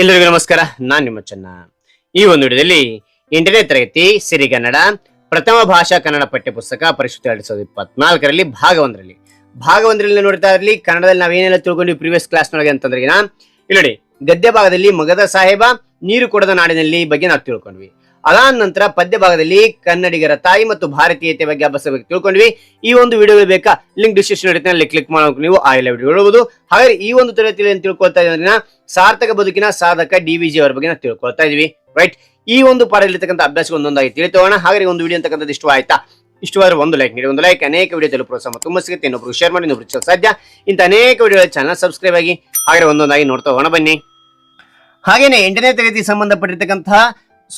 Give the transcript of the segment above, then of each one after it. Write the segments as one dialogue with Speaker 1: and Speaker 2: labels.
Speaker 1: ಎಲ್ಲರಿಗೂ ನಮಸ್ಕಾರ, ನಾನು ನಿಮ್ಮ ಚೆನ್ನ. ಈ ಒಂದು ವಿಡಿಯೋದಲ್ಲಿ ಎಂಟನೇ ತರಗತಿ ಸಿರಿಗನ್ನಡ ಪ್ರಥಮ ಭಾಷಾ ಕನ್ನಡ ಪಠ್ಯಪುಸ್ತಕ ಪರಿಷತ್ ಎರಡ್ ಸಾವಿರದ ಇಪ್ಪತ್ನಾಲ್ಕರಲ್ಲಿ ಭಾಗ ಒಂದರಲ್ಲಿ. ಭಾಗ ಒಂದರಲ್ಲಿ ನೋಡ್ತಾ ಇರಲಿ, ಕನ್ನಡದಲ್ಲಿ ನಾವೇನೆಲ್ಲ ತಿಳ್ಕೊಂಡ್ವಿ ಪ್ರೀವಿಯಸ್ ಕ್ಲಾಸ್ ನೊಳಗೆ ಅಂತಂದ್ರೆ ಇಲ್ಲಿ ನೋಡಿ ಗದ್ಯ ಭಾಗದಲ್ಲಿ ಮಗದ ಸಾಹೇಬ, ನೀರು ಕೊಡದ ನಾಡಿನಲ್ಲಿ ಬಗ್ಗೆ ನಾವು ತಿಳ್ಕೊಂಡ್ವಿ. ಅದಾದ ನಂತರ ಪದ್ಯ ಭಾಗದಲ್ಲಿ ಕನ್ನಡಿಗರ ತಾಯಿ ಮತ್ತು ಭಾರತೀಯತೆ ಬಗ್ಗೆ ಅಭ್ಯಾಸ ಬಗ್ಗೆ ತಿಳ್ಕೊಂಡ್ವಿ. ಈ ಒಂದು ವಿಡಿಯೋ ಬೇಕಾ? ಲಿಂಕ್ ಡಿಸ್ಕ್ರಿಪ್ಷನ್ ಇರುತ್ತೆ ಕ್ಲಿಕ್ ಮಾಡಬೇಕು ನೀವು ಆ ಎಲ್ಲ ವಿಡಿಯೋ ನೋಡಬಹುದು ಹಾಗಾದ್ರೆ ಈ ಒಂದು ತರಗತಿಯಲ್ಲಿ ಏನು ತಿಳ್ಕೊಳ್ತಾ ಇದ್ರೆ ಸಾರ್ಥಕ ಬದುಕಿನ ಸಾಧಕ ಡಿ ವಿ ಜಿ ಅವರ ಬಗ್ಗೆ ತಿಳ್ಕೊಳ್ತಾ ಇದೀವಿ ರೈಟ್ ಈ ಒಂದು ಪಾಠದಲ್ಲಿರ್ತಕ್ಕಂಥ ಅಭ್ಯಾಸ ಒಂದೊಂದಾಗಿ ತಿಳಿತೋಣ. ಈ ಒಂದು ವಿಡಿಯೋ ಅಂತಕ್ಕಂಥದ್ದು ಇಷ್ಟ ಆಯ್ತಾ? ಇಷ್ಟವಾದ್ರೆ ಒಂದು ಲೈಕ್ ನೀಡಿ, ಒಂದು ಲೈಕ್ ಅನೇಕ ವಿಡಿಯೋ ಪ್ರೋತ್ಸಾಹ ತುಂಬ ಸಿಗುತ್ತೆ. ಇನ್ನೊಬ್ರು ಶೇರ್ ಮಾಡಿ ಇನ್ನೊಬ್ರು ಸಾಧ್ಯ. ಇಂಥ ಅನೇಕ ವಿಡಿಯೋ ಚಾನಲ್ ಸಬ್ಸ್ಕ್ರೈಬ್ ಆಗಿ ಹಾಗೆ ಒಂದೊಂದಾಗಿ ನೋಡ್ತಾ ಹೋಗೋಣ ಬನ್ನಿ. ಹಾಗೇನೆ ಎಂಟನೇ ತರಗತಿ ಸಂಬಂಧಪಟ್ಟಿರ್ತಕ್ಕಂತಹ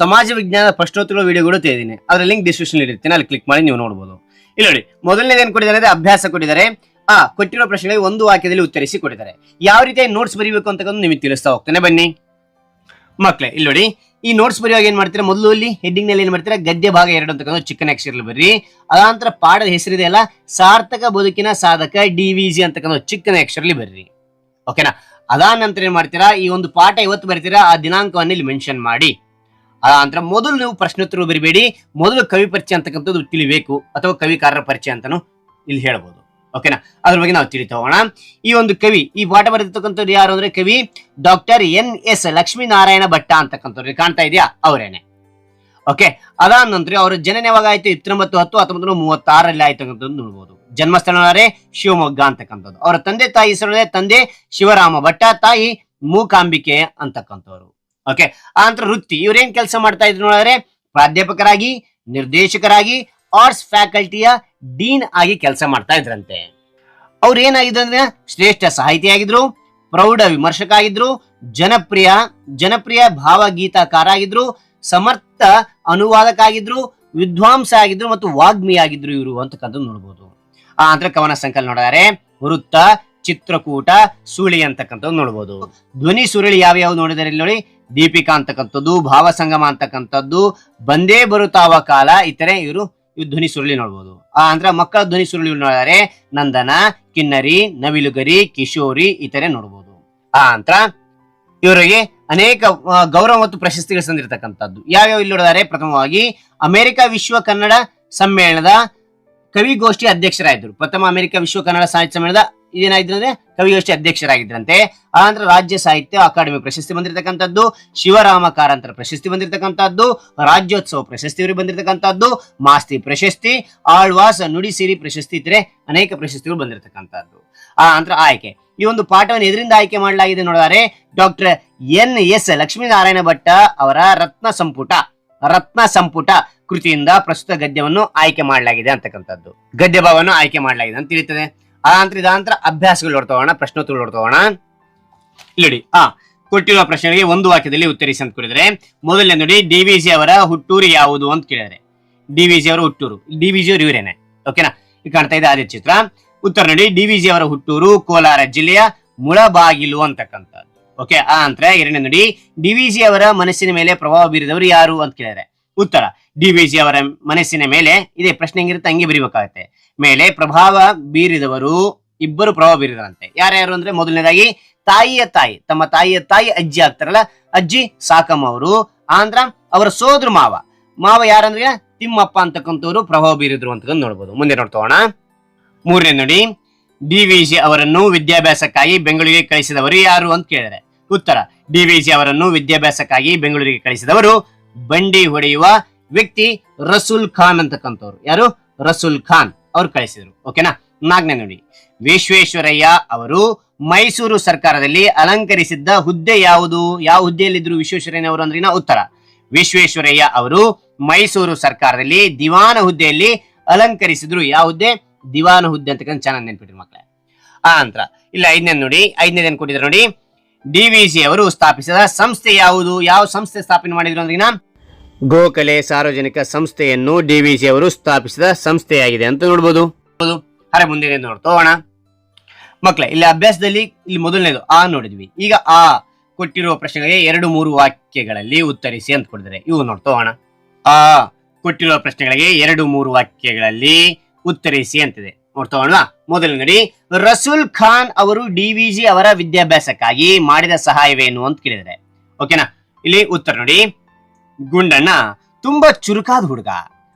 Speaker 1: ಸಮಾಜ ವಿಜ್ಞಾನ ಪ್ರಶ್ನೋತ್ತರಗಳ ವಿಡಿಯೋಗಳು ತೆಗೆದಿನಿ ಅದರ ಲಿಂಕ್ ಡಿಸ್ಕ್ರಿಪ್ಷನ್ ಇರುತ್ತೆ. ಅಲ್ಲಿ ಕ್ಲಿಕ್ ಮಾಡಿ ನೀವು ನೋಡಬಹುದು ಇಲ್ಲಿ ನೋಡಿ, ಮೊದಲನೇದು ಏನ್ ಕೊಟ್ಟಿದ್ದಾರೆ ಅಂದ್ರೆ ಅಭ್ಯಾಸ ಕೊಟ್ಟಿದ್ದಾರೆ. ಆ, ಕೊಟ್ಟಿರೋ ಪ್ರಶ್ನೆಗಳಿಗೆ ಒಂದು ವಾಕ್ಯದಲ್ಲಿ ಉತ್ತರಿಸಿ ಕೊಟ್ಟಿದ್ದಾರೆ. ಯಾವ ರೀತಿಯಾಗಿ ನೋಟ್ಸ್ ಬರೀಬೇಕು ಅಂತಕ್ಕಂಥ ನಿಮಗೆ ತಿಳಿಸ್ತಾ ಹೋಗ್ತಾನೆ. ಬನ್ನಿ. ಮಕ್ಳೇ, ಇಲ್ಲಿ ನೋಡಿ, ಈ ನೋಟ್ಸ್ ಬರೆಯುವಾಗ ಏನ್ ಮಾಡ್ತೀರಾ? ಮೊದಲು ಇಲ್ಲಿ ಹೆಡ್ಡಿಂಗ್ನಲ್ಲಿ ಏನ್ ಮಾಡ್ತೀರಾ? ಗದ್ಯ ಭಾಗ ಎರಡು ಅಂತಕ್ಕಂಥ ಚಿಕ್ಕನ ಅಕ್ಷರಲ್ಲಿ ಬರ್ರಿ. ಅದಾನಂತರ ಪಾಠದ ಹೆಸರಿದೆ ಅಲ್ಲ? ಸಾರ್ಥಕ ಬದುಕಿನ ಸಾಧಕ ಡಿ ವಿ ಜಿ ಅಂತಕ್ಕಂಥ ಚಿಕ್ಕನ ಅಕ್ಷರಲ್ಲಿ ಬರ್ರಿ. ಓಕೆನಾ ಅದಾದ ನಂತರ ಏನ್ ಮಾಡ್ತೀರಾ? ಈ ಒಂದು ಪಾಠ ಇವತ್ತು ಬರ್ತೀರಾ? ಆ ದಿನಾಂಕವನ್ನು ಇಲ್ಲಿ ಮೆನ್ಷನ್ ಮಾಡಿ. ಅದಾಂತರ ಮೊದಲು ನೀವು ಪ್ರಶ್ನೋತ್ತರ ಬರಿಬೇಡಿ. ಮೊದಲು ಕವಿ ಪರಿಚಯ ಅಂತಕ್ಕಂಥದ್ದು ತಿಳಿಬೇಕು ಅಥವಾ ಕವಿಕಾರರ ಪರಿಚಯ ಅಂತಾನು ಇಲ್ಲಿ ಹೇಳ್ಬೋದು. ಓಕೆನಾ ಅದ್ರ ಬಗ್ಗೆ ನಾವು ತಿಳಿತಾ ಹೋಗೋಣ ಈ ಒಂದು ಕವಿ, ಈ ಪಾಠ ಬರೆದಿರ್ತಕ್ಕಂಥವ್ರು ಯಾರು ಅಂದ್ರೆ ಕವಿ doctor N S Lakshminarayana Bhatta ಅಂತಕ್ಕಂಥವ್ರು. ಕಾಣ್ತಾ ಇದೆಯಾ? ಅವರೇನೆ. ಓಕೆ ಅದಾದ ನಂತರ ಅವರ ಜನನ ಯಾವಾಗ ಆಯ್ತು? ಹತ್ತು, ಹತ್ತೊಂಬತ್ತು ನೂರ ಮೂವತ್ತಾರರಲ್ಲಿ ಆಯ್ತಕ್ಕಂಥದ್ದು ನೋಡ್ಬೋದು. ಜನ್ಮಸ್ಥಳ ಶಿವಮೊಗ್ಗ ಅಂತಕ್ಕಂಥದ್ದು. ಅವರ ತಂದೆ ತಾಯಿ ಹೆಸರು ತಂದೆ ಶಿವರಾಮ ಭಟ್ಟ, ತಾಯಿ ಮೂಕಾಂಬಿಕೆ ಅಂತಕ್ಕಂಥವ್ರು. ಓಕೆ ಆ ನಂತರ ವೃತ್ತಿ, ಇವ್ರೇನ್ ಕೆಲಸ ಮಾಡ್ತಾ ಇದ್ರು ನೋಡಿದ್ರೆ, ಪ್ರಾಧ್ಯಾಪಕರಾಗಿ, ನಿರ್ದೇಶಕರಾಗಿ ಆರ್ಟ್ಸ್ ಫ್ಯಾಕಲ್ಟಿಯ ಡೀನ್ ಆಗಿ ಕೆಲಸ ಮಾಡ್ತಾ ಇದ್ರಂತೆ. ಅವ್ರು ಏನಾಗಿದ್ರು ಅಂದ್ರೆ, ಶ್ರೇಷ್ಠ ಸಾಹಿತಿಯಾಗಿದ್ರು ಪ್ರೌಢ ವಿಮರ್ಶಕ ಆಗಿದ್ರು, ಜನಪ್ರಿಯ ಜನಪ್ರಿಯ ಭಾವಗೀತಕಾರ ಆಗಿದ್ರು, ಸಮರ್ಥ ಅನುವಾದಕ ಆಗಿದ್ರು, ವಿದ್ವಾಂಸ ಆಗಿದ್ರು ಮತ್ತು ವಾಗ್ಮಿ ಆಗಿದ್ರು ಇವರು ಅಂತಕ್ಕಂಥದ್ದು ನೋಡ್ಬೋದು. ಆ ನಂತರ ಕವನ ಸಂಕಲನ ನೋಡಿದರೆ, ವೃತ್ತ, ಚಿತ್ರಕೂಟ ಸುಳಿ ಅಂತಕ್ಕಂಥದ್ದು ನೋಡ್ಬೋದು. ಧ್ವನಿ ಸುರುಳಿ ಯಾವ ಯಾವ ನೋಡಿದರೆ ಇಲ್ಲಿ ನೋಡಿ ದೀಪಿಕಾ ಅಂತಕ್ಕಂಥದ್ದು, ಭಾವಸಂಗಮ ಅಂತಕ್ಕಂಥದ್ದು, ಬಂದೇ ಬರುತ್ತಾವ ಕಾಲ ಇತರೆ ಇವರು ಇವ್ ಧ್ವನಿ ಸುರುಳಿ ನೋಡ್ಬೋದು. ಆ, ಅಂದ್ರೆ ಮಕ್ಕಳ ಧ್ವನಿ ಸುರುಳಿ ನೋಡಿದರೆ ನಂದನ, ಕಿನ್ನರಿ, ನವಿಲುಗರಿ, ಕಿಶೋರಿ ಇತರೆ ನೋಡ್ಬೋದು. ಆ ಅಂತ್ರ ಇವರಿಗೆ ಅನೇಕ ಗೌರವ ಮತ್ತು ಪ್ರಶಸ್ತಿಗಳು ಸಂದಿರತಕ್ಕಂಥದ್ದು ಯಾವ್ಯಾವ ಇಲ್ಲಿ ನೋಡಿದರೆ ಪ್ರಥಮವಾಗಿ ಅಮೆರಿಕ ವಿಶ್ವ ಕನ್ನಡ ಸಮ್ಮೇಳನದ ಕವಿಗೋಷ್ಠಿ ಅಧ್ಯಕ್ಷರಾಗಿದ್ದರು. ಪ್ರಥಮ ಅಮೆರಿಕ ವಿಶ್ವ ಕನ್ನಡ ಸಾಹಿತ್ಯ ಸಮ್ಮೇಳನದ ಏನಾಯ್ತು ಅಂದ್ರೆ ಕವಿಗೋಷ್ಠಿ ಅಧ್ಯಕ್ಷರಾಗಿದ್ರಂತೆ ಆನಂತರ ರಾಜ್ಯ ಸಾಹಿತ್ಯ ಅಕಾಡೆಮಿ ಪ್ರಶಸ್ತಿ ಬಂದಿರತಕ್ಕಂಥದ್ದು, ಶಿವರಾಮ ಕಾರಂತರ ಪ್ರಶಸ್ತಿ ಬಂದಿರತಕ್ಕಂಥದ್ದು, ರಾಜ್ಯೋತ್ಸವ ಪ್ರಶಸ್ತಿ ಇವರಿಗೆ ಬಂದಿರತಕ್ಕಂಥದ್ದು, ಮಾಸ್ತಿ ಪ್ರಶಸ್ತಿ, ಆಳ್ವಾಸ ನುಡಿಸಿರಿ ಪ್ರಶಸ್ತಿ ಇದ್ರೆ ಅನೇಕ ಪ್ರಶಸ್ತಿಗಳು ಬಂದಿರತಕ್ಕಂಥದ್ದು. ಆ ನಂತರ ಆಯ್ಕೆ. ಈ ಒಂದು ಪಾಠವನ್ನು ಎದರಿಂದ ಆಯ್ಕೆ ಮಾಡಲಾಗಿದೆ ನೋಡಿದರೆ doctor N S Lakshminarayana Bhatta ಅವರ ರತ್ನ ಸಂಪುಟ ರತ್ನ ಸಂಪುಟ ಕೃತಿಯಿಂದ ಪ್ರಸ್ತುತ ಗದ್ಯವನ್ನು ಆಯ್ಕೆ ಮಾಡಲಾಗಿದೆ ಅಂತಕ್ಕಂಥದ್ದು. ಗದ್ಯ ಭಾವವನ್ನು ಆಯ್ಕೆ ಮಾಡಲಾಗಿದೆ ಅಂತ ತಿಳಿತದೆ ಆ ನಂತರ ಇದಾಂತರ ಅಭ್ಯಾಸಗಳು ನೋಡ್ತೋಣ ಪ್ರಶ್ನೋತ್ತರಗಳು ನೋಡ್ತೋಣ ಇಲ್ಲಿ ಆ, ಕೊಟ್ಟಿರುವ ಪ್ರಶ್ನೆಗೆ ಒಂದು ವಾಕ್ಯದಲ್ಲಿ ಉತ್ತರಿಸಿ ಅಂತ ಕೊಡಿದ್ರೆ, ಮೊದಲನೇ ನೋಡಿ, ಡಿ ಅವರ ಹುಟ್ಟೂರು ಯಾವುದು ಅಂತ ಕೇಳಿದ್ರೆ. ಡಿ ಅವರ ಹುಟ್ಟೂರು. ಡಿ ವಿ ಜಿ ಅವರು ಇವರೇನೆ. ಓಕೆನಾ ಈಗ ಕಾಣ್ತಾ ಇದೆ ಅದೇ ಚಿತ್ರ. ಉತ್ತರ ನೋಡಿ, ಡಿ ವಿ ಜಿ ಅವರ ಹುಟ್ಟೂರು ಕೋಲಾರ ಜಿಲ್ಲೆಯ ಮುಳಬಾಗಿಲು ಅಂತಕ್ಕಂಥದ್ದು. ಓಕೆ ಆ ನಂತರ ಎರಡನೇ ನೋಡಿ, ಡಿ ವಿ ಜಿ ಅವರ ಮನಸ್ಸಿನ ಮೇಲೆ ಪ್ರಭಾವ ಬೀರಿದವರು ಯಾರು ಅಂತ ಕೇಳಿದ್ರೆ. ಉತ್ತರ. ಡಿ ವಿ ಅವರ ಮನಸ್ಸಿನ ಮೇಲೆ ಇದೇ ಪ್ರಶ್ನೆ ಹೆಂಗಿರುತ್ತೆ, ಹಂಗೆ ಬರಿಬೇಕಾಗತ್ತೆ. ಮೇಲೆ ಪ್ರಭಾವ ಬೀರಿದವರು ಇಬ್ಬರು ಪ್ರಭಾವ ಬೀರಿದರಂತೆ. ಯಾರ್ಯಾರು ಅಂದ್ರೆ ಮೊದಲನೇದಾಗಿ ತಾಯಿಯ ತಾಯಿ, ತಮ್ಮ ತಾಯಿಯ ತಾಯಿ ಅಜ್ಜಿ ಆಗ್ತಾರಲ್ಲ, ಅಜ್ಜಿ ಸಾಕಮ್ಮ ಅವರು ಆಂದ್ರ ಅವರ ಸೋದರ ಮಾವ. ಮಾವ ಯಾರಂದ್ರೆ ತಿಮ್ಮಪ್ಪ ಅಂತಕ್ಕಂಥವ್ರು ಪ್ರಭಾವ ಬೀರಿದ್ರು ಅಂತ ನೋಡ್ಬೋದು. ಮುಂದೆ ನೋಡ್ತೋಣ. ಮೂರನೇ ನೋಡಿ ಡಿ ವಿ ಅವರನ್ನು ವಿದ್ಯಾಭ್ಯಾಸಕ್ಕಾಗಿ ಬೆಂಗಳೂರಿಗೆ ಕಳಿಸಿದವರು ಯಾರು ಅಂತ ಕೇಳಿದರೆ ಉತ್ತರ. ಡಿ ವಿ ಅವರನ್ನು ವಿದ್ಯಾಭ್ಯಾಸಕ್ಕಾಗಿ ಬೆಂಗಳೂರಿಗೆ ಕಳಿಸಿದವರು ಬಂಡಿ ಹೊಡೆಯುವ ವ್ಯಕ್ತಿ ರಸೂಲ್ ಖಾನ್ ಅಂತಕ್ಕಂಥವ್ರು. ಯಾರು? ರಸೂಲ್ ಖಾನ್. ಅವ್ರು ಕಳಿಸಿದ್ರು. ಓಕೆನಾ? ನಾಲ್ಕನೇ ನೋಡಿ. ವಿಶ್ವೇಶ್ವರಯ್ಯ ಅವರು ಮೈಸೂರು ಸರ್ಕಾರದಲ್ಲಿ ಅಲಂಕರಿಸಿದ್ದ ಹುದ್ದೆ ಯಾವುದು? ಯಾವ ಹುದ್ದೆಯಲ್ಲಿದ್ರು ವಿಶ್ವೇಶ್ವರಯ್ಯ ಅವರು ಅಂದ್ರಿನ ಉತ್ತರ. ವಿಶ್ವೇಶ್ವರಯ್ಯ ಅವರು ಮೈಸೂರು ಸರ್ಕಾರದಲ್ಲಿ ದಿವಾನ ಹುದ್ದೆಯಲ್ಲಿ ಅಲಂಕರಿಸಿದ್ರು. ಯಾವ ಹುದ್ದೆ? ದಿವಾನ ಹುದ್ದೆ ಅಂತಕ್ಕಂಥ ಚೆನ್ನಾಗಿ ನೆನ್ಪಿಟ್ರಿ ಮಕ್ಕಳೇ ಆ ನಂತರ, ಇಲ್ಲ, ಐದನೇ ನೋಡಿ ಐದನೇದು ಏನ್ ಕೊಟ್ಟಿದ್ರು ನೋಡಿ. ಡಿ ಅವರು ಸ್ಥಾಪಿಸಿದ ಸಂಸ್ಥೆ ಯಾವುದು? ಯಾವ ಸಂಸ್ಥೆ ಸ್ಥಾಪನೆ ಮಾಡಿದ್ರು ಅಂದ್ರಿನ? ಗೋಕಲೆ ಸಾರ್ವಜನಿಕ ಸಂಸ್ಥೆಯನ್ನು ಡಿ ವಿ ಜಿ ಅವರು ಸ್ಥಾಪಿಸಿದ ಸಂಸ್ಥೆಯಾಗಿದೆ ಅಂತ ನೋಡ್ಬೋದು. ಅರೆ ಮುಂದಿನ ನೋಡ್ತೋಣ ಮಕ್ಕಳೇ ಇಲ್ಲಿ ಅಭ್ಯಾಸದಲ್ಲಿ ಇಲ್ಲಿ ಮೊದಲನೇದು ಆ ನೋಡಿದ್ವಿ. ಈಗ ಆ ಕೊಟ್ಟಿರುವ ಪ್ರಶ್ನೆಗಳಿಗೆ ಎರಡು ಮೂರು ವಾಕ್ಯಗಳಲ್ಲಿ ಉತ್ತರಿಸಿ ಅಂತ ಕೊಡಿದರೆ ಇವು ನೋಡ್ತೋಣ ಆ ಕೊಟ್ಟಿರುವ ಪ್ರಶ್ನೆಗಳಿಗೆ ಎರಡು ಮೂರು ವಾಕ್ಯಗಳಲ್ಲಿ ಉತ್ತರಿಸಿ ಅಂತಿದೆ. ನೋಡ್ತೋಣ ಮೊದಲು ನೋಡಿ ರಸೂಲ್ ಖಾನ್ ಅವರು ಡಿ ವಿ ಜಿ ಅವರ ವಿದ್ಯಾಭ್ಯಾಸಕ್ಕಾಗಿ ಮಾಡಿದ ಸಹಾಯವೇನು ಅಂತ ಕೇಳಿದರೆ. ಓಕೆನಾ? ಇಲ್ಲಿ ಉತ್ತರ ನೋಡಿ. ಗುಂಡಣ್ಣ ತುಂಬಾ ಚುರುಕಾದ ಹುಡುಗ.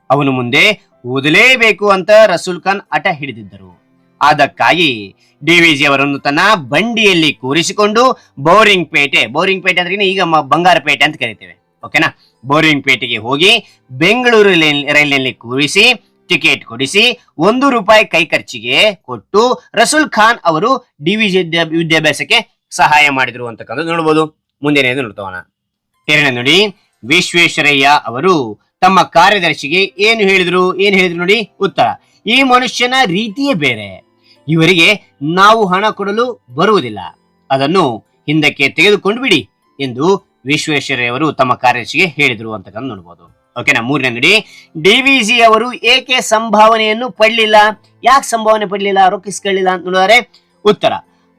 Speaker 1: ಅವನು ಮುಂದೆ ಓದಲೇಬೇಕು ಅಂತ ರಸೂಲ್ ಖಾನ್ ಹಠ ಹಿಡಿದಿದ್ದರು. ಅದಕ್ಕಾಗಿ ಡಿವಿಜಿ ಅವರನ್ನು ತನ್ನ ಬಂಡಿಯಲ್ಲಿ ಕೂರಿಸಿಕೊಂಡು ಬೋರಿಂಗ್ ಪೇಟೆ ಬೋರಿಂಗ್ ಪೇಟೆ ಅಂದ್ರೆ ಈಗ ಬಂಗಾರ ಬಂಗಾರಪೇಟೆ ಅಂತ ಕರಿತೇವೆ. ಓಕೆನಾ? ಬೋರಿಂಗ್ ಪೇಟೆಗೆ ಹೋಗಿ ಬೆಂಗಳೂರು ರೈಲಿನಲ್ಲಿ ಕೂರಿಸಿ ಟಿಕೆಟ್ ಕೊಡಿಸಿ ಒಂದು ರೂಪಾಯಿ ಕೈ ಖರ್ಚಿಗೆ ಕೊಟ್ಟು ರಸೂಲ್ ಖಾನ್ ಅವರು ಡಿವಿಜಿ ವಿದ್ಯಾಭ್ಯಾಸಕ್ಕೆ ಸಹಾಯ ಮಾಡಿದ್ರು ಅಂತಕ್ಕಂಥದ್ದು ನೋಡ್ಬೋದು. ಮುಂದೆ ನೋಡ್ತವಣ ಎರಡನೇ ನೋಡಿ. ವಿಶ್ವೇಶ್ವರಯ್ಯ ಅವರು ತಮ್ಮ ಕಾರ್ಯದರ್ಶಿಗೆ ಏನು ಹೇಳಿದ್ರು ಏನು ಹೇಳಿದ್ರು ನೋಡಿ ಉತ್ತರ. ಈ ಮನುಷ್ಯನ ರೀತಿಯೇ ಬೇರೆ. ಇವರಿಗೆ ನಾವು ಹಣ ಕೊಡಲು ಬರುವುದಿಲ್ಲ. ಅದನ್ನು ಹಿಂದಕ್ಕೆ ತೆಗೆದುಕೊಂಡು ಬಿಡಿ ಎಂದು ವಿಶ್ವೇಶ್ವರಯ್ಯ ಅವರು ತಮ್ಮ ಕಾರ್ಯದರ್ಶಿಗೆ ಹೇಳಿದ್ರು ಅಂತ ನೋಡ್ಬೋದು. ಓಕೆನಾ ಮೂರನೇ ನೋಡಿ. ಡಿವಿಜಿ ಅವರು ಏಕೆ ಸಂಭಾವನೆಯನ್ನು ಪಡಲಿಲ್ಲ? ಯಾಕೆ ಸಂಭಾವನೆ ಪಡಲಿಲ್ಲ? ರೊಕ್ಕಿಸ್ಕೊಳ್ಳಿಲ್ಲ ಅಂತ ನೋಡಿದರೆ? ಉತ್ತರ.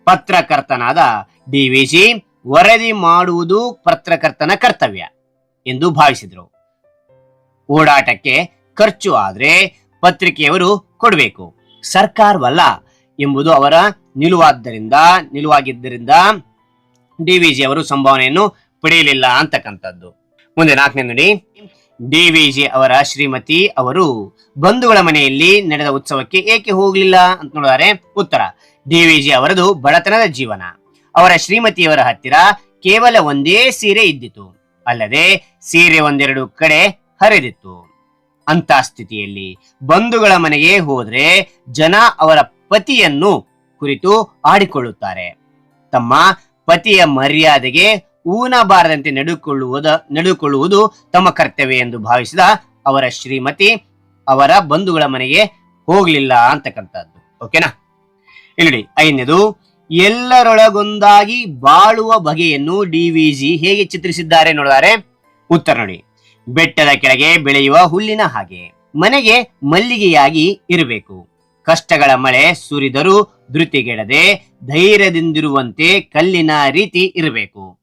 Speaker 1: ಪತ್ರಕರ್ತನಾದ ಡಿವಿಜಿ ವರದಿ ಮಾಡುವುದು ಪತ್ರಕರ್ತನ ಕರ್ತವ್ಯ. ಎಂದು ಭಾವಿಸಿದರು. ಓಡಾಟಕ್ಕೆ ಖರ್ಚು ಆದ್ರೆ ಪತ್ರಿಕೆಯವರು ಕೊಡಬೇಕು. ಸರ್ಕಾರವಲ್ಲ ಎಂಬುದು ಅವರ ನಿಲುವಾದ್ದರಿಂದ, ನಿಲುವಾಗಿದ್ದರಿಂದ ಡಿವಿಜಿ ಅವರು ಸಂಭಾವನೆಯನ್ನು ಪಡೆಯಲಿಲ್ಲ ಅಂತಕ್ಕಂಥದ್ದು. ಮುಂದೆ ನಾಲ್ಕನೇ ನೋಡಿ. ಡಿವಿಜಿ ಅವರ ಶ್ರೀಮತಿ ಅವರು ಬಂಧುಗಳ ಮನೆಯಲ್ಲಿ ನಡೆದ ಉತ್ಸವಕ್ಕೆ ಏಕೆ ಹೋಗಲಿಲ್ಲ ಅಂತ ನೋಡಿದರೆ ಉತ್ತರ. ಡಿವಿಜಿ ಅವರದು ಬಡತನದ ಜೀವನ. ಅವರ ಶ್ರೀಮತಿಯವರ ಹತ್ತಿರ ಕೇವಲ ಒಂದೇ ಸೀರೆ ಇದ್ದಿತು. ಅಲ್ಲದೆ ಸೀರೆ ಒಂದೆರಡು ಕಡೆ ಹರಿದಿತ್ತು. ಅಂತ ಸ್ಥಿತಿಯಲ್ಲಿ ಬಂಧುಗಳ ಮನೆಗೆ ಹೋದ್ರೆ ಜನ ಅವರ ಪತಿಯನ್ನು ಕುರಿತು ಆಡಿಕೊಳ್ಳುತ್ತಾರೆ. ತಮ್ಮ ಪತಿಯ ಮರ್ಯಾದೆಗೆ ಊನಬಾರದಂತೆ ನಡೆದುಕೊಳ್ಳುವುದ ನಡೆದುಕೊಳ್ಳುವುದು ತಮ್ಮ ಕರ್ತವ್ಯ ಎಂದು ಭಾವಿಸಿದ ಅವರ ಶ್ರೀಮತಿ ಅವರ ಬಂಧುಗಳ ಮನೆಗೆ ಹೋಗ್ಲಿಲ್ಲ ಅಂತಕ್ಕಂಥದ್ದು. ಓಕೆನಾ? ಇಲ್ಲಿ ಐದನೇದು ಎಲ್ಲರೊಳಗೊಂದಾಗಿ ಬಾಳುವ ಬಗೆಯನ್ನು ಡಿವಿಜಿ ಹೇಗೆ ಚಿತ್ರಿಸಿದ್ದಾರೆ ನೋಡಿದರೆ, ಉತ್ತರ ನೋಡಿ. ಬೆಟ್ಟದ ಕೆಳಗೆ ಬೆಳೆಯುವ ಹುಲ್ಲಿನ ಹಾಗೆ. ಮನೆಗೆ ಮಲ್ಲಿಗೆಯಾಗಿ ಇರಬೇಕು. ಕಷ್ಟಗಳ ಮಳೆ ಸುರಿದರೂ ಧೃತಿಗೆಡದೆ ಧೈರ್ಯದಿಂದಿರುವಂತೆ ಕಲ್ಲಿನ ರೀತಿ ಇರಬೇಕು.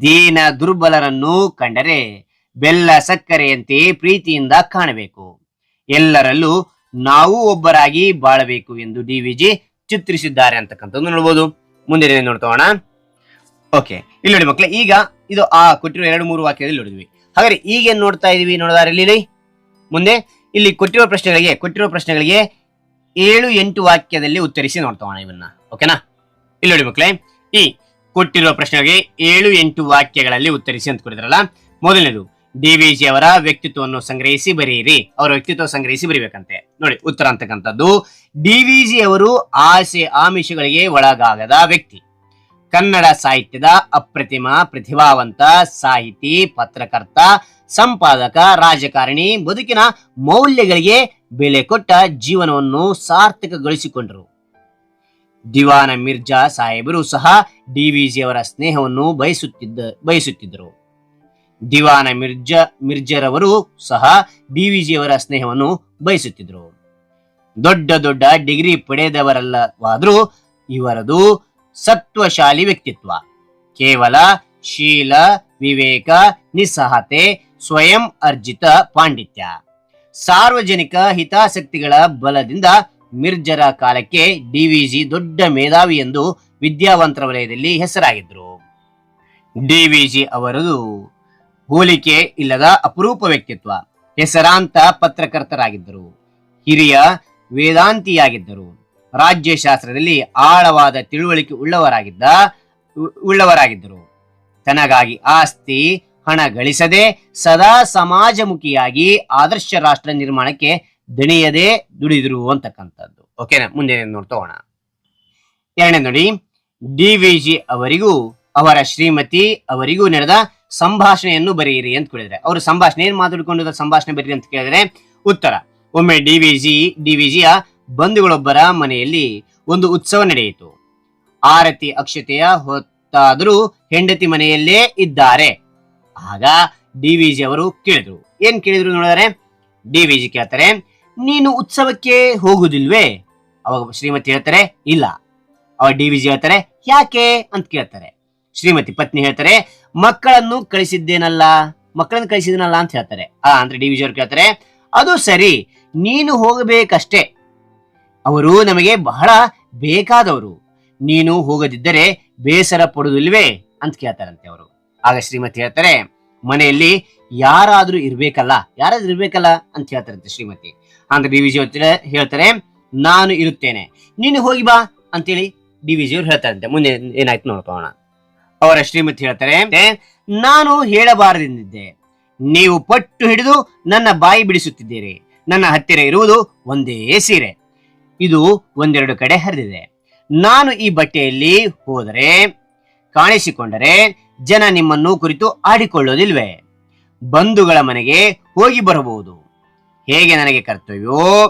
Speaker 1: ದೀನ ದುರ್ಬಲರನ್ನು ಕಂಡರೆ ಬೆಲ್ಲ ಸಕ್ಕರೆಯಂತೆ ಪ್ರೀತಿಯಿಂದ ಕಾಣಬೇಕು. ಎಲ್ಲರಲ್ಲೂ ನಾವು ಒಬ್ಬರಾಗಿ ಬಾಳಬೇಕು ಎಂದು ಡಿವಿಜಿ ಚಿತ್ರಿಸಿದ್ದಾರೆ ಅಂತಕ್ಕಂಥದ್ದು ನೋಡ್ಬೋದು. ಮುಂದೆ ನೋಡ್ತೋಣ ಓಕೆ ಇಲ್ಲಿ ನೋಡಿ ಮಕ್ಕಳೇ ಈಗ ಇದು ಆ ಕೊಟ್ಟಿರೋ ಎರಡು ಮೂರು ವಾಕ್ಯದಲ್ಲಿ ನೋಡಿದ್ವಿ. ಹಾಗಾದ್ರೆ ಈಗ ಏನ್ ನೋಡ್ತಾ ಇದೀವಿ ನೋಡಿದಾರೆ ಇಲ್ಲಿ ಮುಂದೆ ಇಲ್ಲಿ ಕೊಟ್ಟಿರೋ ಪ್ರಶ್ನೆಗಳಿಗೆ ಕೊಟ್ಟಿರೋ ಪ್ರಶ್ನೆಗಳಿಗೆ ಏಳು ಎಂಟು ವಾಕ್ಯದಲ್ಲಿ ಉತ್ತರಿಸಿ ನೋಡ್ತೋಣ ಇವನ್ನ. ಓಕೆನಾ ಇಲ್ಲಿ ನೋಡಿ ಮಕ್ಕಳೇ ಈ ಕೊಟ್ಟಿರುವ ಪ್ರಶ್ನೆಗಳಿಗೆ ಏಳು ಎಂಟು ವಾಕ್ಯಗಳಲ್ಲಿ ಉತ್ತರಿಸಿ ಅಂತ ಕೊಡಿದ್ರಲ್ಲ ಮೊದಲನೇದು ಡಿವಿಜಿ ಅವರ ವ್ಯಕ್ತಿತ್ವವನ್ನು ಸಂಗ್ರಹಿಸಿ ಬರೆಯಿರಿ. ಅವರ ವ್ಯಕ್ತಿತ್ವ ಸಂಗ್ರಹಿಸಿ ಬರೀಬೇಕಂತೆ. ನೋಡಿ, ಉತ್ತರ ಅಂತಕ್ಕಂಥದ್ದು ಡಿವಿಜಿ ಅವರು ಆಸೆ ಆಮಿಷಗಳಿಗೆ ಒಳಗಾಗದ ವ್ಯಕ್ತಿ. ಕನ್ನಡ ಸಾಹಿತ್ಯದ ಅಪ್ರತಿಮ, ಪ್ರತಿಭಾವಂತ, ಸಾಹಿತಿ, ಪತ್ರಕರ್ತ, ಸಂಪಾದಕ, ರಾಜಕಾರಣಿ, ಬದುಕಿನ ಮೌಲ್ಯಗಳಿಗೆ ಬೆಲೆ ಕೊಟ್ಟ ಜೀವನವನ್ನು ಸಾರ್ಥಕಗೊಳಿಸಿಕೊಂಡರು. ದಿವಾನ ಮಿರ್ಜಾ ಸಾಹೇಬರು ಸಹ ಡಿವಿಜಿ ಅವರ ಸ್ನೇಹವನ್ನು ಬಯಸುತ್ತಿದ್ದ, ಬಯಸುತ್ತಿದ್ದರು. ದಿವಾನ ಮಿರ್ಜಾ ಮಿರ್ಜರವರು ಸಹ ಡಿವಿಜಿ ಅವರ ಸ್ನೇಹವನ್ನು ಬಯಸುತ್ತಿದ್ದರು. ದೊಡ್ಡ ದೊಡ್ಡ ಡಿಗ್ರಿ ಪಡೆದವರಲ್ಲವಾದರೂ ಇವರದು ಸತ್ವಶಾಲಿ ವ್ಯಕ್ತಿತ್ವ. ಕೇವಲ ಶೀಲ, ವಿವೇಕ, ನಿಸ್ಸಹತೆ, ಸ್ವಯಂ ಅರ್ಜಿತ ಪಾಂಡಿತ್ಯ. ಸಾರ್ವಜನಿಕ ಹಿತಾಸಕ್ತಿಗಳ ಬಲದಿಂದ ಮಿರ್ಜರ ಕಾಲಕ್ಕೆ ಡಿವಿಜಿ ದೊಡ್ಡ ಮೇಧಾವಿ ಎಂದು ವಿದ್ಯಾವಂತರ ವಲಯದಲ್ಲಿ ಹೆಸರಾಗಿದ್ದರು. ಡಿವಿಜಿ ಅವರದು ಹೋಲಿಕೆ ಇಲ್ಲದ ಅಪರೂಪ ವ್ಯಕ್ತಿತ್ವ, ಹೆಸರಾಂತ ಪತ್ರಕರ್ತರಾಗಿದ್ದರು. ಹಿರಿಯ ವೇದಾಂತಿಯಾಗಿದ್ದರು. ರಾಜ್ಯಶಾಸ್ತ್ರದಲ್ಲಿ ಆಳವಾದ ತಿಳುವಳಿಕೆ ಉಳ್ಳವರಾಗಿದ್ದ ಉಳ್ಳವರಾಗಿದ್ದರು. ತನಗಾಗಿ ಆಸ್ತಿ ಹಣ ಗಳಿಸದೆ ಸದಾ ಸಮಾಜಮುಖಿಯಾಗಿ ಆದರ್ಶ ರಾಷ್ಟ್ರ ನಿರ್ಮಾಣಕ್ಕೆ ದಣಿಯದೆ ದುಡಿದ್ರು ಅಂತಕ್ಕಂಥದ್ದು. ಓಕೆನಾ ಮುಂದೆ ನೋಡ್ತೋಣ ಎರಡನೇ ನೋಡಿ. ಡಿವಿಜಿ ಅವರಿಗೂ, ಅವರ ಶ್ರೀಮತಿ ಅವರಿಗೂ ನಡೆದ ಸಂಭಾಷಣೆಯನ್ನು ಬರೆಯಿರಿ ಅಂತ ಕೇಳಿದ್ರೆ. ಅವರು ಸಂಭಾಷಣೆ, ಏನ್ ಮಾತಾಡಿಕೊಂಡು ಸಂಭಾಷಣೆ ಬರೀರಿ ಅಂತ ಕೇಳಿದ್ರೆ ಉತ್ತರ. ಒಮ್ಮೆ ಡಿವಿಜಿ ಡಿವಿಜಿಯ ಬಂಧುಗಳೊಬ್ಬರ ಮನೆಯಲ್ಲಿ ಒಂದು ಉತ್ಸವ ನಡೆಯಿತು. ಆರತಿ ಅಕ್ಷತೆಯ ಹೊತ್ತಾದರೂ ಹೆಂಡತಿ ಮನೆಯಲ್ಲೇ ಇದ್ದಾರೆ. ಆಗ ಡಿವಿಜಿ ಅವರು ಕೇಳಿದ್ರು. ಏನ್ ಕೇಳಿದ್ರು ನೋಡಿದ್ರೆ ಡಿವಿಜಿ ಕೇಳ್ತಾರೆ, ನೀನು ಉತ್ಸವಕ್ಕೆ ಹೋಗುದಿಲ್ವೇ? ಅವಾಗ ಶ್ರೀಮತಿ ಹೇಳ್ತಾರೆ, ಇಲ್ಲ. ಅವಾಗ ಡಿವಿಜಿ ಹೇಳ್ತಾರೆ, ಯಾಕೆ? ಅಂತ ಕೇಳ್ತಾರೆ. ಶ್ರೀಮತಿ ಪತ್ನಿ ಹೇಳ್ತಾರೆ ಮಕ್ಕಳನ್ನು ಕಳಿಸಿದ್ದೇನಲ್ಲ? ಮಕ್ಕಳನ್ನು ಕಳಿಸಿದ್ದೇನಲ್ಲ ಅಂತ ಹೇಳ್ತಾರೆ. ಆ, ಅಂದ್ರೆ ಡಿ ಅವ್ರು ಕೇಳ್ತಾರೆ, ಅದು ಸರಿ, ನೀನು ಹೋಗಬೇಕಷ್ಟೇ. ಅವರು ನಮಗೆ ಬಹಳ ಬೇಕಾದವರು. ನೀನು ಹೋಗದಿದ್ದರೆ ಬೇಸರ ಪಡುವುದಿಲ್ವೇ ಅಂತ ಕೇಳ್ತಾರಂತೆ ಅವರು. ಆಗ ಶ್ರೀಮತಿ ಹೇಳ್ತಾರೆ, ಮನೆಯಲ್ಲಿ ಯಾರಾದ್ರೂ ಇರ್ಬೇಕಲ್ಲ? ಯಾರಾದ್ರೂ ಇರ್ಬೇಕಲ್ಲ ಅಂತ ಹೇಳ್ತಾರಂತೆ ಶ್ರೀಮತಿ. ಅಂದ್ರೆ ಡಿ ವಿಜಿ ಹೇಳ್ತಾರೆ, ನಾನು ಇರುತ್ತೇನೆ. ನೀನು ಹೋಗಿ ಬಾ ಅಂತೇಳಿ ಡಿ ವಿಜಿಯವ್ರು ಹೇಳ್ತಾರಂತೆ. ಮುಂದೆ ಏನಾಯ್ತು ನೋಡ್ಕೋಣ ಅವರ ಶ್ರೀಮತಿ ಹೇಳ್ತಾರೆ ನಾನು ಹೇಳಬಾರದೆಂದಿದ್ದೆ. ನೀವು ಪಟ್ಟು ಹಿಡಿದು ನನ್ನ ಬಾಯಿ ಬಿಡಿಸುತ್ತಿದ್ದೀರಿ. ನನ್ನ ಹತ್ತಿರ ಇರುವುದು ಒಂದೇ ಸೀರೆ. ಇದು ಒಂದೆರಡು ಕಡೆ ಹರಿದಿದೆ. ನಾನು ಈ ಬಟ್ಟೆಯಲ್ಲಿ ಹೋದರೆ, ಕಾಣಿಸಿಕೊಂಡರೆ ಜನ ನಿಮ್ಮನ್ನು ಕುರಿತು ಆಡಿಕೊಳ್ಳೋದಿಲ್ವೇ? ಬಂಧುಗಳ ಮನೆಗೆ ಹೋಗಿ ಬರಬಹುದು. ಹೇಗೆ ನನಗೆ ಕರ್ತವ್ಯೋ?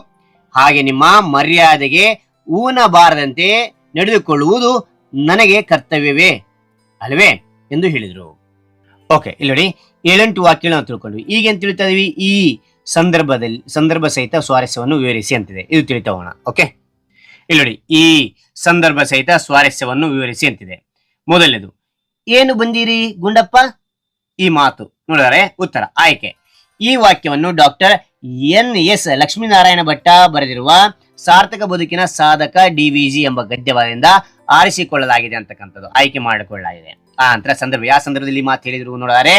Speaker 1: ಹಾಗೆ ನಿಮ್ಮ ಮರ್ಯಾದೆಗೆ ಊನಬಾರದಂತೆ ನಡೆದುಕೊಳ್ಳುವುದು ನನಗೆ ಕರ್ತವ್ಯವೇ? ಅಲ್ವೇ? ಎಂದು ಹೇಳಿದರು. ಓಕೆ, ಇಲ್ಲಿ ನೋಡಿ, ಏಳೆಂಟು ವಾಕ್ಯಗಳು ನಾವು ತಿಳ್ಕೊಂಡ್ವಿ ಈಗ ಏನ್ ತಿಳಿತಾ ಇದೀವಿ? ಈ ಸಂದರ್ಭದಲ್ಲಿ, ಸಂದರ್ಭ ಸಹಿತ ಸ್ವಾರಸ್ಯವನ್ನು ವಿವರಿಸಿ ಅಂತಿದೆ. ಇದು ತಿಳಿತಾ ಹೋಗೋಣ, ಓಕೆ? ಇಲ್ಲಿ ನೋಡಿ, ಈ ಸಂದರ್ಭ ಸಹಿತ ಸ್ವಾರಸ್ಯವನ್ನು ವಿವರಿಸಿ ಅಂತಿದೆ. ಮೊದಲನೇದು, ಏನು ಬಂದಿರಿ ಗುಂಡಪ್ಪ? ಈ ಮಾತು, ನೋಡಿದರೆ, ಉತ್ತರ, ಆಯ್ಕೆ. ಈ ವಾಕ್ಯವನ್ನು doctor N S Lakshminarayana Bhatta ಬರೆದಿರುವ ಸಾರ್ಥಕ ಬದುಕಿನ ಸಾಧಕ ಡಿವಿಜಿ ಎಂಬ ಗದ್ಯವಾದಿಂದ ಆರಿಸಿಕೊಳ್ಳಲಾಗಿದೆ ಅಂತಕ್ಕಂಥದ್ದು. ಆಯ್ಕೆ ಮಾಡಿಕೊಳ್ಳಲಾಗಿದೆ. ಆ ನಂತರ ಸಂದರ್ಭ, ಯಾವ ಸಂದರ್ಭದಲ್ಲಿ ಮಾತು ಹೇಳಿದ್ರು ನೋಡಿದರೆ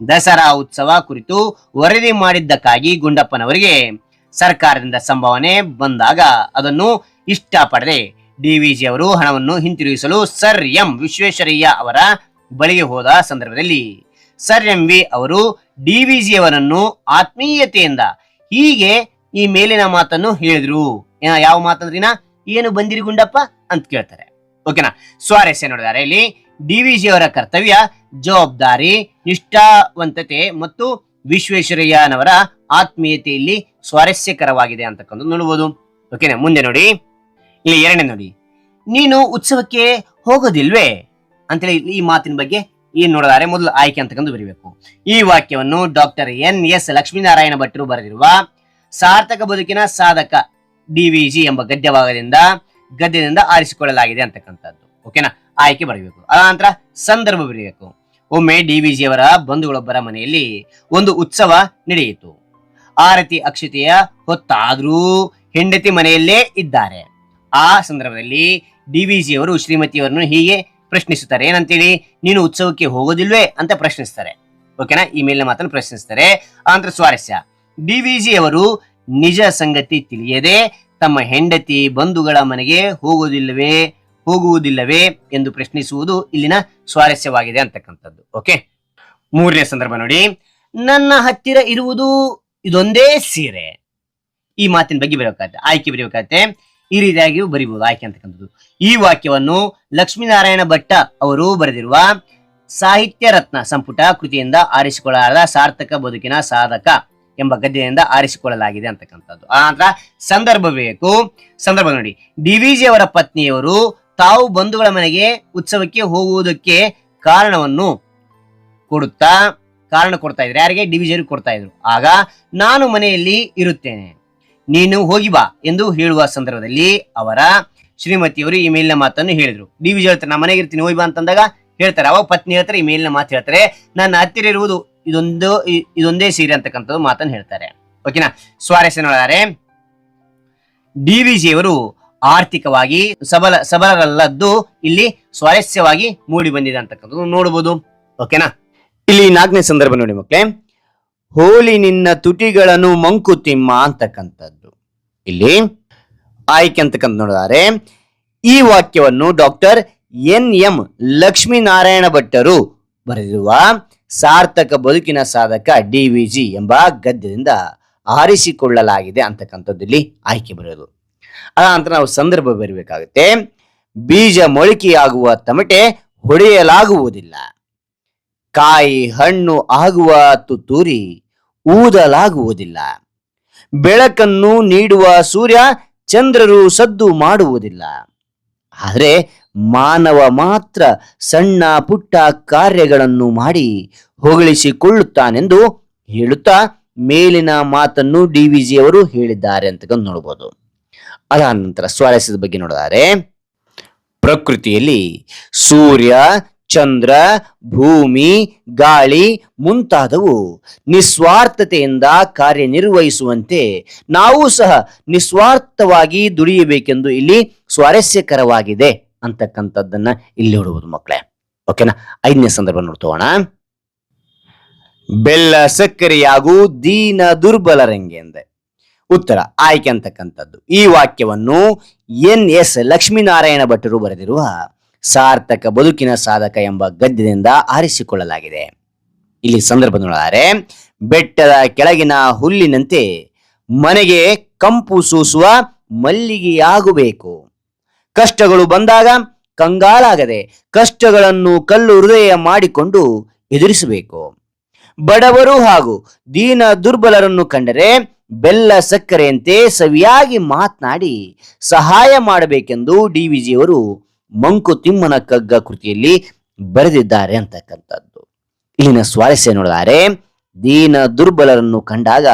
Speaker 1: ದಸರಾ ಉತ್ಸವ ಕುರಿತು ವರದಿ ಮಾಡಿದ್ದಕ್ಕಾಗಿ ಗುಂಡಪ್ಪನವರಿಗೆ ಸರ್ಕಾರದಿಂದ ಸಂಭಾವನೆ ಬಂದಾಗ ಅದನ್ನು ಇಷ್ಟಪಡದೆ ಡಿವಿಜಿ ಅವರು ಹಣವನ್ನು ಹಿಂತಿರುಗಿಸಲು ಸರ್ ಎಂ ವಿಶ್ವೇಶ್ವರಯ್ಯ ಅವರ ಬಳಿಗೆ ಹೋದ ಸಂದರ್ಭದಲ್ಲಿ ಸರ್ ಎಂ ವಿ ಅವರು ಡಿವಿಜಿ ಅವರನ್ನು ಆತ್ಮೀಯತೆಯಿಂದ ಹೀಗೆ ಈ ಮೇಲಿನ ಮಾತನ್ನು ಹೇಳಿದ್ರು. ಯಾವ ಮಾತಂದ್ರಿನ ಏನು ಬಂದಿರಿ ಗುಂಡಪ್ಪ ಅಂತ ಕೇಳ್ತಾರೆ. ಓಕೆನಾ ಸ್ವಾರಸ್ಯ ನೋಡಿದಾರೆ ಇಲ್ಲಿ. ಡಿ ವಿ ಜಿ ಅವರ ಕರ್ತವ್ಯ ಜವಾಬ್ದಾರಿ, ನಿಷ್ಠಾವಂತತೆ ಮತ್ತು ವಿಶ್ವೇಶ್ವರಯ್ಯನವರ ಆತ್ಮೀಯತೆಯಲ್ಲಿ ಸ್ವಾರಸ್ಯಕರವಾಗಿದೆ ಅಂತಕ್ಕಂಥ ನೋಡಬಹುದು ಓಕೆನಾ ಮುಂದೆ ನೋಡಿ. ಇಲ್ಲಿ ಎರಡನೇ ನೋಡಿ. ನೀನು ಉತ್ಸವಕ್ಕೆ ಹೋಗೋದಿಲ್ವೇ? ಅಂತೇಳಿ ಈ ಮಾತಿನ ಬಗ್ಗೆ ಏನ್ ನೋಡಿದಾರೆ? ಮೊದಲು ಆಯ್ಕೆ ಅಂತಕ್ಕಂಥ ಬರೀಬೇಕು. ಈ ವಾಕ್ಯವನ್ನು ಡಾಕ್ಟರ್ ಎನ್ ಎಸ್ ಲಕ್ಷ್ಮೀನಾರಾಯಣ ಭಟ್ರು ಬರೆದಿರುವ ಸಾರ್ಥಕ ಬದುಕಿನ ಸಾಧಕ ಡಿವಿಜಿ ಎಂಬ ಗದ್ಯಭಾಗದಿಂದ ಗದ್ಯದಿಂದ ಆರಿಸಿಕೊಳ್ಳಲಾಗಿದೆ ಅಂತಕ್ಕಂಥದ್ದು. ಓಕೆನಾ ಆಯ್ಕೆ ಬರಬೇಕು. ನಂತರ ಸಂದರ್ಭ ಬರೀಬೇಕು. ಒಮ್ಮೆ ಡಿವಿಜಿ ಅವರ ಬಂಧುಗಳೊಬ್ಬರ ಮನೆಯಲ್ಲಿ ಒಂದು ಉತ್ಸವ ನಡೆಯಿತು. ಆರತಿ ಅಕ್ಷತೆಯ ಹೊತ್ತಾದ್ರೂ ಹೆಂಡತಿ ಮನೆಯಲ್ಲೇ ಇದ್ದಾರೆ. ಆ ಸಂದರ್ಭದಲ್ಲಿ ಡಿವಿಜಿ ಅವರು ಶ್ರೀಮತಿಯವರನ್ನು ಹೀಗೆ ಪ್ರಶ್ನಿಸುತ್ತಾರೆ ಏನಂತೇಳಿ ನೀನು ಉತ್ಸವಕ್ಕೆ ಹೋಗೋದಿಲ್ವೇ? ಅಂತ ಪ್ರಶ್ನಿಸ್ತಾರೆ. ಓಕೆನಾ ಈ ಮೇಲಿನ ಮಾತನ್ನು ಪ್ರಶ್ನಿಸ್ತಾರೆ. ಆನಂತರ ಸ್ವಾರಸ್ಯ. ಡಿವಿಜಿ ಅವರು ನಿಜ ಸಂಗತಿ ತಿಳಿಯದೆ ತಮ್ಮ ಹೆಂಡತಿ ಬಂಧುಗಳ ಮನೆಗೆ ಹೋಗುವುದಿಲ್ಲವೇ ಹೋಗುವುದಿಲ್ಲವೇ ಎಂದು ಪ್ರಶ್ನಿಸುವುದು ಇಲ್ಲಿನ ಸ್ವಾರಸ್ಯವಾಗಿದೆ ಅಂತಕ್ಕಂಥದ್ದು. ಓಕೆ ಮೂರನೇ ಸಂದರ್ಭ ನೋಡಿ. ನನ್ನ ಹತ್ತಿರ ಇರುವುದು ಇದೊಂದೇ ಸೀರೆ. ಈ ಮಾತಿನ ಬಗ್ಗೆ ಬರೆಯೋಕಾಗತ್ತೆ ಆಯ್ಕೆ ಬರೆಯೋಕಾಗತ್ತೆ ಈ ರೀತಿಯಾಗಿಯೂ ಬರಿಬಹುದು ಆಯ್ಕೆ ಅಂತಕ್ಕಂಥದ್ದು. ಈ ವಾಕ್ಯವನ್ನು ಲಕ್ಷ್ಮೀನಾರಾಯಣ ಭಟ್ಟ ಅವರು ಬರೆದಿರುವ ಸಾಹಿತ್ಯ ರತ್ನ ಸಂಪುಟ ಕೃತಿಯಿಂದ ಆರಿಸಿಕೊಳ್ಳಲಾದ ಸಾರ್ಥಕ ಬದುಕಿನ ಸಾಧಕ ಎಂಬ ಗದ್ಯದಿಂದ ಆರಿಸಿಕೊಳ್ಳಲಾಗಿದೆ ಅಂತಕ್ಕಂಥದ್ದು. ಆ ನಂತರ ಸಂದರ್ಭ ಬೇಕು. ಸಂದರ್ಭ ನೋಡಿ. ಡಿವಿಜಿ ಅವರ ಪತ್ನಿಯವರು ತಾವು ಬಂಧುಗಳ ಮನೆಗೆ ಉತ್ಸವಕ್ಕೆ ಹೋಗುವುದಕ್ಕೆ ಕಾರಣವನ್ನು ಕೊಡುತ್ತಾ, ಕಾರಣ ಕೊಡ್ತಾ ಇದ್ರು. ಯಾರಿಗೆ? ಡಿವಿಜನ್ ಕೊಡ್ತಾ ಇದ್ರು. ಆಗ ನಾನು ಮನೆಯಲ್ಲಿ ಇರುತ್ತೇನೆ. ನೀನು ಹೋಗಿ ಬಾ ಎಂದು ಹೇಳುವ ಸಂದರ್ಭದಲ್ಲಿ ಅವರ ಶ್ರೀಮತಿಯವರು ಈ ಮೇಲಿನ ಮಾತನ್ನು ಹೇಳಿದ್ರು. ಡಿವಿಜಿ ಹೇಳ್ತಾರೆ ನಾನು ಮನೆಗೆ ಇರ್ತೀನಿ, ಹೋಗಿ ಬಾ ಅಂತಂದಾಗ ಹೇಳ್ತಾರೆ. ಅವಾಗ ಪತ್ನಿ ಹೇಳ್ತಾರೆ ಈ ಮೇಲಿನ ಮಾತು ಹೇಳ್ತಾರೆ. ನನ್ನ ಹತ್ತಿರ ಇರುವುದು ಇದೊಂದು ಇದೊಂದೇ ಸೀರೆ ಅಂತಕ್ಕಂಥದ್ದು ಮಾತನ್ನು ಹೇಳ್ತಾರೆ. ಓಕೆನಾ ಸ್ವಾರಸ್ಯ ನೋಡಿದರೆ ಡಿವಿಜಿ ಅವರು ಆರ್ಥಿಕವಾಗಿ ಸಬಲ, ಸಬಲರಲ್ಲದ್ದು ಇಲ್ಲಿ ಸ್ವಾರಸ್ಯವಾಗಿ ಮೂಡಿ ಬಂದಿದೆ ಅಂತಕ್ಕಂಥದ್ದು ನೋಡಬಹುದು ಓಕೆನಾ ಇಲ್ಲಿ ನಾಲ್ಕನೇ ಸಂದರ್ಭ ನೋಡಿ ಮಕ್ಕಳೇ. ಹೋಲಿ ನಿನ್ನ ತುಟಿಗಳನ್ನು ಮಂಕುತಿಮ್ಮ ಅಂತಕ್ಕಂಥದ್ದು. ಇಲ್ಲಿ ಆಯ್ಕೆ ಅಂತಕ್ಕಂಥ ನೋಡಿದರೆ. ಈ ವಾಕ್ಯವನ್ನು ಡಾಕ್ಟರ್ ಎನ್ ಎಂ ಲಕ್ಷ್ಮೀನಾರಾಯಣ ಭಟ್ಟರು ಬರೆದಿರುವ ಸಾರ್ಥಕ ಬದುಕಿನ ಸಾಧಕ ಡಿ ವಿ ಜಿ ಎಂಬ ಗದ್ಯದಿಂದ ಆರಿಸಿಕೊಳ್ಳಲಾಗಿದೆ ಅಂತಕ್ಕಂಥದ್ದು ಇಲ್ಲಿ ಆಯ್ಕೆ ಬರೋದು. ಅದ ನಂತರ ನಾವು ಸಂದರ್ಭ ಬರಬೇಕಾಗುತ್ತೆ. ಬೀಜ ಮೊಳಕೆಯಾಗುವ ತಮಟೆ ಹೊಡೆಯಲಾಗುವುದಿಲ್ಲ. ಕಾಯಿ ಹಣ್ಣು ಆಗುವ ತುತ್ತೂರಿ ಊದಲಾಗುವುದಿಲ್ಲ. ಬೆಳಕನ್ನು ನೀಡುವ ಸೂರ್ಯ ಚಂದ್ರರು ಸದ್ದು ಮಾಡುವುದಿಲ್ಲ. ಆದರೆ ಮಾನವ ಮಾತ್ರ ಸಣ್ಣ ಪುಟ್ಟ ಕಾರ್ಯಗಳನ್ನು ಮಾಡಿ ಹೊಗಳಿಸಿಕೊಳ್ಳುತ್ತಾನೆಂದು ಹೇಳುತ್ತಾ ಮೇಲಿನ ಮಾತನ್ನು ಡಿ ವಿಜಿ ಅವರು ಹೇಳಿದ್ದಾರೆ ಅಂತ ನೋಡಬಹುದು ಅದಾದ ನಂತರ ಸ್ವಾರಸ್ಯದ ಬಗ್ಗೆ ನೋಡಿದರೆ, ಪ್ರಕೃತಿಯಲ್ಲಿ ಸೂರ್ಯ, ಚಂದ್ರ, ಭೂಮಿ, ಗಾಳಿ ಮುಂತಾದವು ನಿಸ್ವಾರ್ಥತೆಯಿಂದ ಕಾರ್ಯನಿರ್ವಹಿಸುವಂತೆ ನಾವು ಸಹ ನಿಸ್ವಾರ್ಥವಾಗಿ ದುಡಿಯಬೇಕೆಂದು ಇಲ್ಲಿ ಸ್ವಾರಸ್ಯಕರವಾಗಿದೆ. ಅಂತಕ್ಕಂಥದ್ದನ್ನ ಇಲ್ಲಿ ನೋಡುವುದು ಮಕ್ಕಳೇ ಓಕೆನಾ ಐದನೇ ಸಂದರ್ಭ ನೋಡ್ತೋಣ ಬೆಲ್ಲ ಸಕ್ಕರೆಯಾಗೂ ದೀನ ದುರ್ಬಲರಂಗೆಂದೆ ಉತ್ತರ, ಆಯ್ಕೆ ಅಂತಕ್ಕಂಥದ್ದು. ಈ ವಾಕ್ಯವನ್ನು ಎನ್ ಎಸ್ ಲಕ್ಷ್ಮೀನಾರಾಯಣ ಭಟ್ಟರು ಬರೆದಿರುವ ಸಾರ್ಥಕ ಬದುಕಿನ ಸಾಧಕ ಎಂಬ ಗದ್ಯದಿಂದ ಆರಿಸಿಕೊಳ್ಳಲಾಗಿದೆ. ಇಲ್ಲಿ ಸಂದರ್ಭ ನೋಡಿದರೆ ಬೆಟ್ಟದ ಕೆಳಗಿನ ಹುಲ್ಲಿನಂತೆ ಮನೆಗೆ ಕಂಪು ಸೂಸುವ ಮಲ್ಲಿಗೆಯಾಗಬೇಕು. ಕಷ್ಟಗಳು ಬಂದಾಗ ಕಂಗಾಲಾಗದೆ ಕಷ್ಟಗಳನ್ನು ಕಲ್ಲು ಹೃದಯ ಮಾಡಿಕೊಂಡು ಎದುರಿಸಬೇಕು. ಬಡವರು ಹಾಗೂ ದೀನ ದುರ್ಬಲರನ್ನು ಕಂಡರೆ ಬೆಲ್ಲ ಸಕ್ಕರೆಯಂತೆ ಸವಿಯಾಗಿ ಮಾತನಾಡಿ ಸಹಾಯ ಮಾಡಬೇಕೆಂದು ಡಿ ವಿಜಿಯವರು ಮಂಕುತಿಮ್ಮನ ಕಗ್ಗ ಕೃತಿಯಲ್ಲಿ ಬರೆದಿದ್ದಾರೆ ಅಂತಕ್ಕಂಥದ್ದು. ಇಲ್ಲಿನ ಸ್ವಾರಸ್ಯ ನೋಡಿದರೆ ದೀನ ದುರ್ಬಲರನ್ನು ಕಂಡಾಗ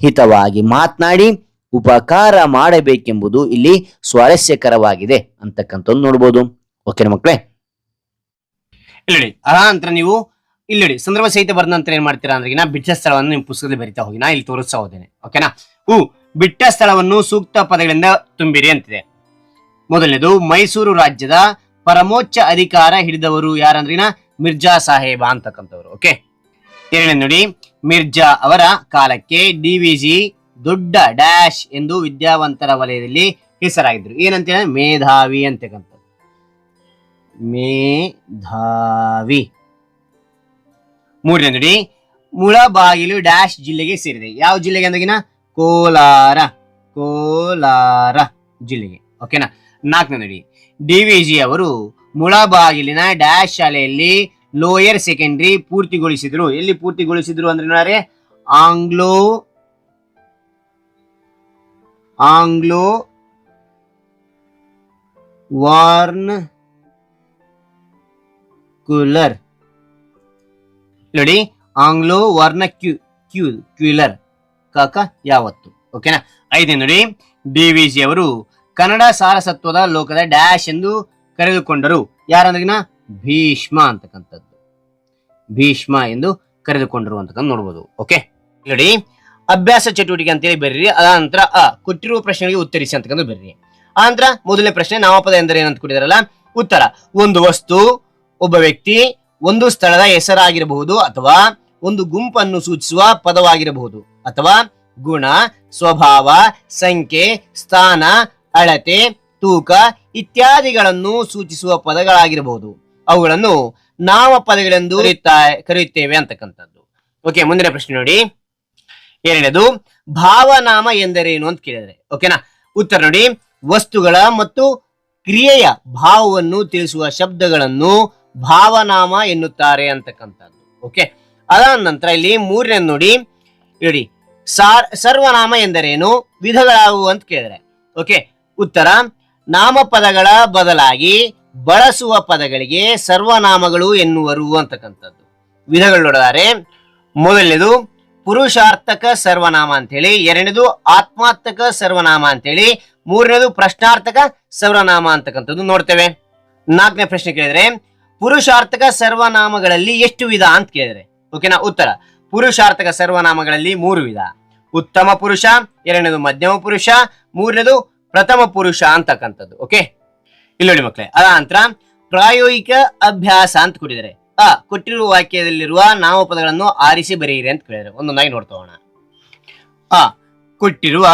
Speaker 1: ಹಿತವಾಗಿ ಮಾತನಾಡಿ ಉಪಕಾರ ಮಾಡಬೇಕೆಂಬುದು ಇಲ್ಲಿ ಸ್ವಾರಸ್ಯಕರವಾಗಿದೆ ಅಂತಕ್ಕಂಥದ್ದು ನೋಡ್ಬೋದು. ಓಕೆನಾ ಮಕ್ಕಳೇ ಇಲ್ಲಿ ಅದಾನಂತರ ನೀವು ಇಲ್ಲಿ ಸಂದರ್ಭ ಸಹಿತ ಬರೆದ ನಂತರ ಏನ್ ಮಾಡ್ತೀರಾ ಅಂದ್ರೆ ಬಿಟ್ಟ ಸ್ಥಳವನ್ನು ನೀವು ಪುಸ್ತಕದಲ್ಲಿ ಬರಿತಾ ಹೋಗಿ. ನಾ ಇಲ್ಲಿ ತೋರಿಸ್ತಾ ಹೋದೇನೆ ಓಕೆನಾ ಹೂ, ಬಿಟ್ಟ ಸ್ಥಳವನ್ನು ಸೂಕ್ತ ಪದಗಳಿಂದ ತುಂಬಿರಿ ಅಂತಿದೆ. ಮೊದಲನೇದು, ಮೈಸೂರು ರಾಜ್ಯದ ಪರಮೋಚ್ಚ ಅಧಿಕಾರ ಹಿಡಿದವರು ಯಾರಂದ್ರಿನ ಮಿರ್ಜಾ ಸಾಹೇಬ ಅಂತಕ್ಕಂಥವ್ರು. ಓಕೆ ಎರಡನೇ ನೋಡಿ, ಮಿರ್ಜಾ ಅವರ ಕಾಲಕ್ಕೆ ಡಿವಿಜಿ ದೊಡ್ಡ ಡ್ಯಾಶ್ ಎಂದು ವಿದ್ಯಾವಂತರ ವಲಯದಲ್ಲಿ ಹೆಸರಾಗಿದ್ರು ಏನಂತ ಹೇಳಿದ್ರೆ ಮೇಧಾವಿ ಅಂತಕ್ಕಂಥದ್ದು. ಮೇಧಾವಿ. ಮೂರನೇ ನೋಡಿ, ಮುಳಬಾಗಿಲು ಡ್ಯಾಶ್ ಜಿಲ್ಲೆಗೆ ಸೇರಿದೆ. ಯಾವ ಜಿಲ್ಲೆಗೆ ಅಂದಾಗಿನ? ಕೋಲಾರ ಕೋಲಾರ ಜಿಲ್ಲೆಗೆ. ಓಕೆನಾ? ನಾಲ್ಕನೇ ನೋಡಿ ಡಿವಿಜಿ ಅವರು ಮುಳಬಾಗಿಲಿನ ಡ್ಯಾಶ್ ಶಾಲೆಯಲ್ಲಿ ಲೋಯರ್ ಸೆಕೆಂಡರಿ ಪೂರ್ತಿಗೊಳಿಸಿದ್ರು. ಎಲ್ಲಿ ಪೂರ್ತಿಗೊಳಿಸಿದ್ರು ಅಂದ್ರೆ ಆಂಗ್ಲೋ ಆಂಗ್ಲೋ ವಾರ್ನ್ ಕ್ಯೂಲರ್ ನೋಡಿ, ಆಂಗ್ಲೋ ವರ್ಣ ಕ್ಯೂ ಕ್ಯೂ ಕ್ಯೂಲರ್ ಕಾಕ, ಯಾವತ್ತು? ಓಕೆನಾ ಐದೇ ನೋಡಿ. ಡಿವಿಜಿ ಅವರು ಕನ್ನಡ ಸಾರಸತ್ವದ ಲೋಕದ ಡ್ಯಾಶ್ ಎಂದು ಕರೆದುಕೊಂಡರು. ಯಾರಂದ್ರಿನ ಭೀಷ್ಮ ಅಂತಕ್ಕಂಥದ್ದು. ಭೀಷ್ಮ ಎಂದು ಕರೆದುಕೊಂಡರು ಅಂತಕ್ಕಂಥ ನೋಡ್ಬೋದು. ಓಕೆ ನೋಡಿ ಅಭ್ಯಾಸ ಚಟುವಟಿಕೆ ಅಂತೇಳಿ ಬರ್ರಿ. ಅದ ನಂತರ ಅ, ಕೊಟ್ಟಿರುವ ಪ್ರಶ್ನೆಗಳಿಗೆ ಉತ್ತರಿಸಿ ಅಂತಕ್ಕಂಥ ಬರ್ರಿ. ಆನಂತರ ನಂತರ ಮೊದಲನೇ ಪ್ರಶ್ನೆ, ನಾಮಪದ ಎಂದರೆ ಏನಂತ ಕೊಟ್ಟಿದಾರಲ್ಲ? ಉತ್ತರ, ಒಂದು ವಸ್ತು, ಒಬ್ಬ ವ್ಯಕ್ತಿ, ಒಂದು ಸ್ಥಳದ ಹೆಸರಾಗಿರಬಹುದು ಅಥವಾ ಒಂದು ಗುಂಪನ್ನು ಸೂಚಿಸುವ ಪದವಾಗಿರಬಹುದು ಅಥವಾ ಗುಣ, ಸ್ವಭಾವ, ಸಂಖ್ಯೆ, ಸ್ಥಾನ, ಅಳತೆ, ತೂಕ ಇತ್ಯಾದಿಗಳನ್ನು ಸೂಚಿಸುವ ಪದಗಳಾಗಿರಬಹುದು. ಅವುಗಳನ್ನು ನಾಮಪದಗಳೆಂದು ಕರೆಯುತ್ತಾ- ಕರೆಯುತ್ತೇವೆ ಅಂತಕ್ಕಂಥದ್ದು. ಓಕೆ ಮುಂದಿನ ಪ್ರಶ್ನೆ ನೋಡಿ. ಎರಡನೇದು ಭಾವನಾಮ ಎಂದರೇನು ಅಂತ ಕೇಳಿದ್ರೆ. ಓಕೆನಾ ಉತ್ತರ ನೋಡಿ. ವಸ್ತುಗಳ ಮತ್ತು ಕ್ರಿಯೆಯ ಭಾವವನ್ನು ತಿಳಿಸುವ ಶಬ್ದಗಳನ್ನು ಭಾವನಾಮ ಎನ್ನುತ್ತಾರೆ ಅಂತಕ್ಕಂಥದ್ದು. ಓಕೆ ಅದಾದ ನಂತರ ಇಲ್ಲಿ ಮೂರನೇ ನೋಡಿ. ನೋಡಿ ಸಾರ್, ಸರ್ವನಾಮ ಎಂದರೇನು? ವಿಧಗಳಾವು ಅಂತ ಕೇಳಿದ್ರೆ. ಓಕೆ ಉತ್ತರ. ನಾಮಪದಗಳ ಬದಲಾಗಿ ಬಳಸುವ ಪದಗಳಿಗೆ ಸರ್ವನಾಮಗಳು ಎನ್ನುವರು ಅಂತಕ್ಕಂಥದ್ದು. ವಿಧಗಳು ನೋಡಿದರೆ. ಮೊದಲನೇದು ಪುರುಷಾರ್ಥಕ ಸರ್ವನಾಮ ಅಂತೇಳಿ, ಎರಡನೇದು ಆತ್ಮಾರ್ಥಕ ಸರ್ವನಾಮ ಅಂತೇಳಿ, ಮೂರನೇದು ಪ್ರಶ್ನಾರ್ಥಕ ಸರ್ವನಾಮ ಅಂತಕ್ಕಂಥದ್ದು ನೋಡ್ತೇವೆ. ನಾಲ್ಕನೇ ಪ್ರಶ್ನೆ ಕೇಳಿದ್ರೆ, ಪುರುಷಾರ್ಥಕ ಸರ್ವನಾಮಗಳಲ್ಲಿ ಎಷ್ಟು ವಿಧ ಅಂತ ಕೇಳಿದ್ರೆ? ಓಕೆನಾ? ಉತ್ತರ. ಪುರುಷಾರ್ಥಕ ಸರ್ವನಾಮಗಳಲ್ಲಿ ಮೂರು ವಿಧ. ಉತ್ತಮ ಪುರುಷ, ಎರಡನೇದು ಮಧ್ಯಮ ಪುರುಷ, ಮೂರನೇದು ಪ್ರಥಮ ಪುರುಷ ಅಂತಕ್ಕಂಥದ್ದು. ಓಕೆ? ಇಲ್ಲಿ ನೋಡಿ ಮಕ್ಕಳೇ ಅದ ನಂತರ ಪ್ರಾಯೋಗಿಕ ಅಭ್ಯಾಸ ಅಂತ ಕೊಟ್ಟಿದ್ದಾರೆ ಆ ಕೊಟ್ಟಿರುವ ವಾಕ್ಯದಲ್ಲಿರುವ ನಾಮಪದಗಳನ್ನು ಆರಿಸಿ ಬರೆಯಿರಿ ಅಂತ ಕೇಳಿದ್ರೆ. ಒಂದೊಂದಾಗಿ ನೋಡ್ತೋಣ ಆ, ಕೊಟ್ಟಿರುವ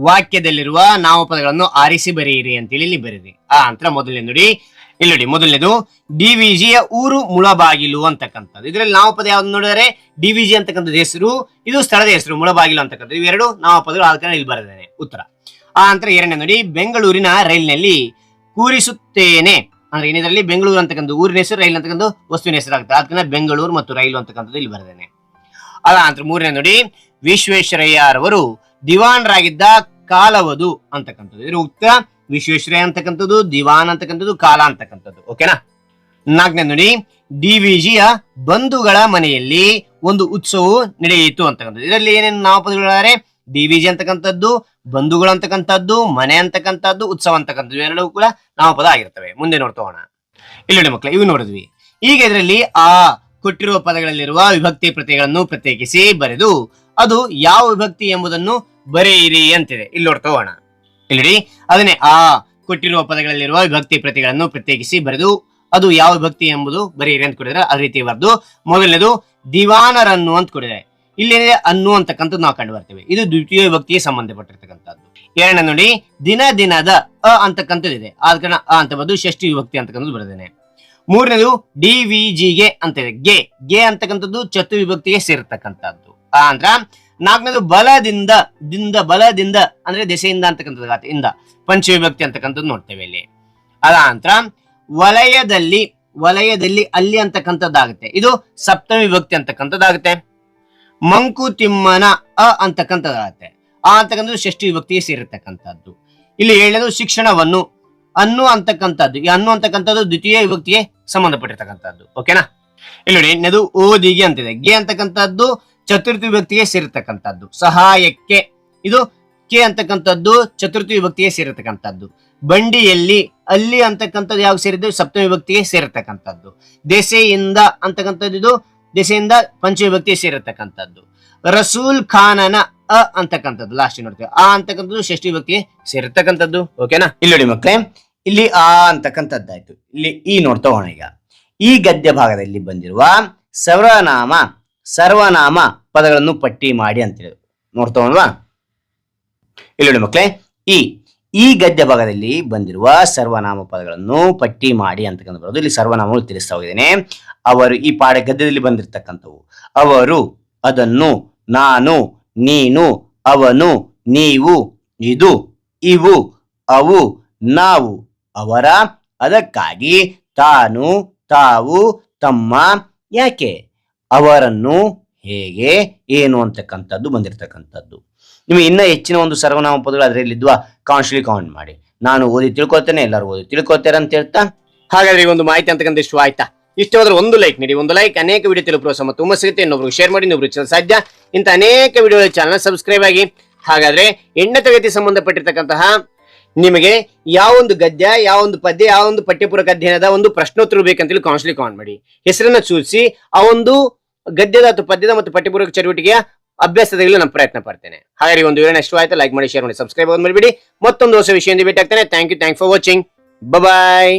Speaker 1: ವಾಕ್ಯದಲ್ಲಿರುವ ನಾಮಪದಗಳನ್ನು ಆರಿಸಿ ಬರೆಯಿರಿ ಅಂತೇಳಿ ಇಲ್ಲಿ ಬರೀರಿ ಆ ನಂತರ ಮೊದಲನೇ ನೋಡಿ, ಇಲ್ಲಿ ನೋಡಿ, ಮೊದಲನೇದು ಡಿವಿಜಿಯ ಊರು ಮುಳಬಾಗಿಲು ಅಂತಕ್ಕಂಥದ್ದು. ಇದರಲ್ಲಿ ನಾಮಪದ ಯಾವ್ದು ನೋಡಿದರೆ? ಡಿವಿಜಿ ಅಂತಕ್ಕಂಥದ್ದು ಹೆಸರು, ಇದು ಸ್ಥಳದ ಹೆಸರು ಮುಳಬಾಗಿಲು ಅಂತಕ್ಕಂಥದ್ದು. ಇವೆರಡು ನಾಮಪದಗಳು ಆದ ಇಲ್ಲಿ ಬರೆದಿದ್ದೇನೆ. ಉತ್ತರ. ಆ ನಂತರ ಎರಡನೇ ನೋಡಿ, ಬೆಂಗಳೂರಿನ ರೈಲಿನಲ್ಲಿ ಕೂರಿಸುತ್ತೇನೆ ಅಂದ್ರೆ ಏನಿದ್ರಲ್ಲಿ ಬೆಂಗಳೂರು ಅಂತಕ್ಕಂಥ ಊರಿನ ಹೆಸರು, ರೈಲ್ ಅಂತಕ್ಕಂಥ ವಸ್ತುವಿನ ಹೆಸರು ಆಗುತ್ತೆ. ಅದಕ್ಕೆ ಬೆಂಗಳೂರು ಮತ್ತು ರೈಲು ಅಂತಕ್ಕಂಥದ್ದು ಇಲ್ಲಿ ಬರ್ದೇನೆ ಅಲ್ಲ, ಅಂದ್ರೆ ಮೂರನೇ ನೋಡಿ, ವಿಶ್ವೇಶ್ವರಯ್ಯರವರು ದಿವಾನರಾಗಿದ್ದ ಕಾಲವದು ಅಂತಕ್ಕಂಥದ್ದು. ಇದ್ರ ಉಕ್ತ ವಿಶ್ವೇಶ್ವರಯ್ಯ ಅಂತಕ್ಕಂಥದ್ದು, ದಿವಾನ್ ಅಂತಕ್ಕಂಥದ್ದು, ಕಾಲ ಅಂತಕ್ಕಂಥದ್ದು. ಓಕೆನಾ ನಾಲ್ಕನೇ ನೋಡಿ ಡಿವಿಜಿಯ ಬಂಧುಗಳ ಮನೆಯಲ್ಲಿ ಒಂದು ಉತ್ಸವವು ನಡೆಯಿತು ಅಂತಕ್ಕಂಥದ್ದು. ಇದರಲ್ಲಿ ಏನೇನು ನಾಮಪದಗಳಿದ್ದಾರೆ ಡಿವಿಜಿ ಅಂತಕ್ಕಂಥದ್ದು ಬಂಧುಗಳು ಅಂತಕ್ಕಂಥದ್ದು, ಮನೆ ಅಂತಕ್ಕಂಥದ್ದು, ಉತ್ಸವ ಅಂತಕ್ಕಂಥದ್ದು ಎರಡೂ ಕೂಡ ನಾಮಪದ ಆಗಿರ್ತವೆ. ಮುಂದೆ ನೋಡ್ತೋಣ ಇಲ್ಲಿ ನೋಡಿ ಮಕ್ಕಳು ಇವು ನೋಡಿದ್ವಿ. ಈಗ ಇದರಲ್ಲಿ ಆ ಕೊಟ್ಟಿರುವ ಪದಗಳಲ್ಲಿರುವ ವಿಭಕ್ತಿ ಪ್ರತ್ಯಯಗಳನ್ನು ಪ್ರತ್ಯೇಕಿಸಿ ಬರೆದು, ಅದು ಯಾವ ವಿಭಕ್ತಿ ಎಂಬುದನ್ನು ಬರೆಯಿರಿ ಅಂತಿದೆ. ಇಲ್ಲಿ ನೋಡ್ತೋಣ ಇಲ್ಲಿ ಅದನ್ನೇ ಆ ಕೊಟ್ಟಿರುವ ಪದಗಳಲ್ಲಿರುವ ವಿಭಕ್ತಿ ಪ್ರತಿಗಳನ್ನು ಪ್ರತ್ಯೇಕಿಸಿ ಬರೆದು, ಅದು ಯಾವ ವಿಭಕ್ತಿ ಎಂಬುದು ಬರೆಯಿರಿ ಅಂತ ಕೊಡಿದ್ರೆ ಅದೇ ರೀತಿ ಬರೆದು, ಮೊದಲನೇದು ದಿವಾನರನ್ನು ಅಂತ ಕೊಡಿದ್ದಾರೆ ಇಲ್ಲೇನಿದೆ ಅನ್ನು ಅಂತಕ್ಕಂಥದ್ದು ನಾವು ಕಂಡು ಬರ್ತೇವೆ ಇದು ದ್ವಿತೀಯ ವಿಭಕ್ತಿಗೆ ಸಂಬಂಧಪಟ್ಟಿರ್ತಕ್ಕಂಥದ್ದು. ಎರಡನೇ ನೋಡಿ, ದಿನ ದಿನದ ಅ ಅಂತಕ್ಕಂಥದ್ದು ಇದೆ. ಆದ ಕಾರಣ ಅ ಅಂತ ಬಂದು ಷಷ್ಠಿ ವಿಭಕ್ತಿ ಅಂತಕ್ಕಂಥದ್ದು ಬರೆದೇನೆ ಮೂರನೇದು ಡಿ ವಿ ಜಿಗೆ ಅಂತ ಇದೆ. ಗೆ ಗೆ ಅಂತಕ್ಕಂಥದ್ದು ಚತು ವಿಭಕ್ತಿಗೆ ಸೇರಿರ್ತಕ್ಕಂಥದ್ದು ಆ ಅಂದ್ರ ನಾಲ್ಕನೇದು, ಬಲದಿಂದ, ದಿಂದ, ಬಲದಿಂದ, ಅಂದ್ರೆ ದೆಸೆಯಿಂದ ಅಂತಕ್ಕಂಥದ್ದು ಇಂದ, ಪಂಚ ವಿಭಕ್ತಿ ಅಂತಕ್ಕಂಥದ್ದು ನೋಡ್ತೇವೆ ಇಲ್ಲಿ. ಅದ ನಂತರ ವಲಯದಲ್ಲಿ ವಲಯದಲ್ಲಿ ಅಲ್ಲಿ ಅಂತಕ್ಕಂಥದ್ದಾಗುತ್ತೆ. ಇದು ಸಪ್ತಮಿ ವಿಭಕ್ತಿ ಅಂತಕ್ಕಂಥದ್ದಾಗುತ್ತೆ. ಮಂಕುತಿಮ್ಮನ ಅ ಅಂತಕ್ಕಂಥದ್ದಾಗುತ್ತೆ. ಆ ಅಂತಕ್ಕಂಥದ್ದು ಷಷ್ಠಿ ವಿಭಕ್ತಿಗೆ ಸೇರಿರ್ತಕ್ಕಂಥದ್ದು. ಇಲ್ಲಿ ಹೇಳೋದು ಶಿಕ್ಷಣವನ್ನು ಅನ್ನು ಅಂತಕ್ಕಂಥದ್ದು. ಈ ಅನ್ನು ಅಂತಕ್ಕಂಥದ್ದು ದ್ವಿತೀಯ ವಿಭಕ್ತಿಗೆ ಸಂಬಂಧಪಟ್ಟಿರ್ತಕ್ಕಂಥದ್ದು. ಓಕೆನಾ ಇಲ್ಲಿ ನೋಡಿ, ಇನ್ನದು ಓದಿಗೆ ಅಂತಿದೆ. ಗೆ ಅಂತಕ್ಕಂಥದ್ದು ಚತುರ್ಥಿ ವಿಭಕ್ತಿಗೆ ಸೇರಿರ್ತಕ್ಕಂಥದ್ದು. ಸಹಾಯಕ್ಕೆ. ಇದು ಕೆ ಅಂತಕ್ಕಂಥದ್ದು ಚತುರ್ಥಿ ವಿಭಕ್ತಿಗೆ ಸೇರಿರ್ತಕ್ಕಂಥದ್ದು. ಬಂಡಿಯಲ್ಲಿ ಅಲ್ಲಿ ಅಂತಕ್ಕಂಥದ್ದು ಯಾವ ಸೇರಿದ್ದು? ಸಪ್ತಮ ವಿಭಕ್ತಿಗೆ ಸೇರಿರ್ತಕ್ಕಂಥದ್ದು. ದೆಸೆಯಿಂದ ಅಂತಕ್ಕಂಥದ್ದು ಇದು ದೆಸೆಯಿಂದ ಪಂಚವಿಭಕ್ತಿ ಸೇರಿರ್ತಕ್ಕಂಥದ್ದು ರಸೂಲ್ ಖಾನನ ಅ ಅಂತಕ್ಕಂಥದ್ದು. ಲಾಸ್ಟ್ ನೋಡ್ತೇವೆ. ಆ ಅಂತಕ್ಕಂಥದ್ದು ಷಷ್ಠಿ ವಿಭಕ್ತಿ ಸೇರಿರ್ತಕ್ಕಂಥದ್ದು ಓಕೆನಾ ಇಲ್ಲಿ ನೋಡಿ ಮಕ್ಕಳೇ, ಇಲ್ಲಿ ಆ ಅಂತಕ್ಕಂಥದ್ದಾಯ್ತು. ಇಲ್ಲಿ ಈ ನೋಡ್ತಾ ಹೋಗೋಣ ಈಗ. ಈ ಗದ್ಯ ಭಾಗದಲ್ಲಿ ಬಂದಿರುವ ಸರ್ವನಾಮ ಸರ್ವನಾಮ ಪದಗಳನ್ನು ಪಟ್ಟಿ ಮಾಡಿ ಅಂತ ಹೇಳಿದ್ರು ನೋಡ್ತಾ ಹೋಣವಾ ಇಲ್ಲಿ ನೋಡಿ ಮಕ್ಕಳೇ, ಈ ಈ ಗದ್ಯ ಭಾಗದಲ್ಲಿ ಬಂದಿರುವ ಸರ್ವನಾಮ ಪದಗಳನ್ನು ಪಟ್ಟಿ ಮಾಡಿ ಅಂತಕ್ಕಂಥ ಬರೋದು. ಇಲ್ಲಿ ಸರ್ವನಾಮಗಳು ತಿಳಿಸ್ತಾ ಹೋಗಿದ್ದೇನೆ. ಅವರು ಈ ಪಾಠ ಗದ್ಯದಲ್ಲಿ ಬಂದಿರತಕ್ಕಂಥವು. ಅವರು ಅದನ್ನು ನಾನು, ನೀನು, ಅವನು, ನೀವು, ಇದು, ಇವು, ಅವು, ನಾವು, ಅವರ, ಅದಕ್ಕಾಗಿ ತಾನು, ತಾವು, ತಮ್ಮ, ಯಾಕೆ, ಅವರನ್ನು ಹೇಗೆ, ಏನು ಅಂತಕ್ಕಂಥದ್ದು ಬಂದಿರತಕ್ಕಂಥದ್ದು. ನಿಮಗೆ ಇನ್ನ ಹೆಚ್ಚಿನ ಒಂದು ಸರ್ವನಾಮ ಪದಗಳು ಅದರಲ್ಲಿದ್ವಾ ಕಾನ್ಸ್ಟ್ಲಿ ಕಾಮೆಂಟ್ ಮಾಡಿ. ನಾನು ಓದಿ ತಿಳ್ಕೊತೇನೆ ಎಲ್ಲರೂ ಓದಿ ತಿಳ್ಕೊತೇರ ಅಂತ ಹೇಳ್ತಾ? ಹಾಗಾದ್ರೆ ಒಂದು ಮಾಹಿತಿ ಅಂತಕ್ಕಂಥ ಇಷ್ಟು ಆಯ್ತಾ? ಇಷ್ಟವಾದ್ರೆ ಒಂದು ಲೈಕ್ ನೀಡಿ, ಒಂದು ಲೈಕ್ ಅನೇಕ ವಿಡಿಯೋ ತಿಳಿದು ಪ್ರೋತ್ಸಾಹ ಮತ್ತು ತುಂಬ ಸಿಗುತ್ತೆ. ಇನ್ನೊಬ್ರು ಶೇರ್ ಮಾಡಿ ಇನ್ನೊಬ್ರು ಸಾಧ್ಯ. ಇಂಥ ಅನೇಕ ವಿಡಿಯೋ ಚಾನಲ್ ಸಬ್ಸ್ಕ್ರೈಬ್ ಆಗಿ. ಹಾಗಾದ್ರೆ ಎಂಟನೇ ತರಗತಿ ಸಂಬಂಧಪಟ್ಟಿರ್ತಕ್ಕಂತಹ ನಿಮಗೆ ಯಾವ ಒಂದು ಗದ್ಯ, ಯಾವ ಒಂದು ಪದ್ಯ, ಯಾವ ಒಂದು ಪಠ್ಯಪೂರಕ ಅಧ್ಯಯನದ ಒಂದು ಪ್ರಶ್ನೋತ್ತರ ಬೇಕಂತೇಳಿ ಕಾನ್ಸ್ಲಿ ಕಾಮೆಂಟ್ ಮಾಡಿ. ಹೆಸರನ್ನ ಸೂಚಿಸಿ, ಆ ಒಂದು ಗದ್ಯದ ಅಥವಾ ಪದ್ಯದ ಮತ್ತು ಪಠ್ಯಪೂರಕ ಚಟುವಟಿಕೆಯ ಅಭ್ಯಾಸದಲ್ಲಿ ನಾನು ಪ್ರಯತ್ನ ಪಡ್ತೇನೆ. ಹಾಗಾಗಿ ಒಂದು ವಿಡಿಯೋ ಎಷ್ಟು ಆಯ್ತು ಲೈಕ್ ಮಾಡಿ ಶೇರ್ ಮಾಡಿ ಸಬ್ಸ್ಕ್ರೈಬ್ ಮಾಡಿಬಿಡಿ ಮತ್ತೊಂದು ಹೊಸ ವಿಷಯದಿಂದ ಭೇಟಿ ಆಗ್ತೇನೆ. Thank you thank for watching bye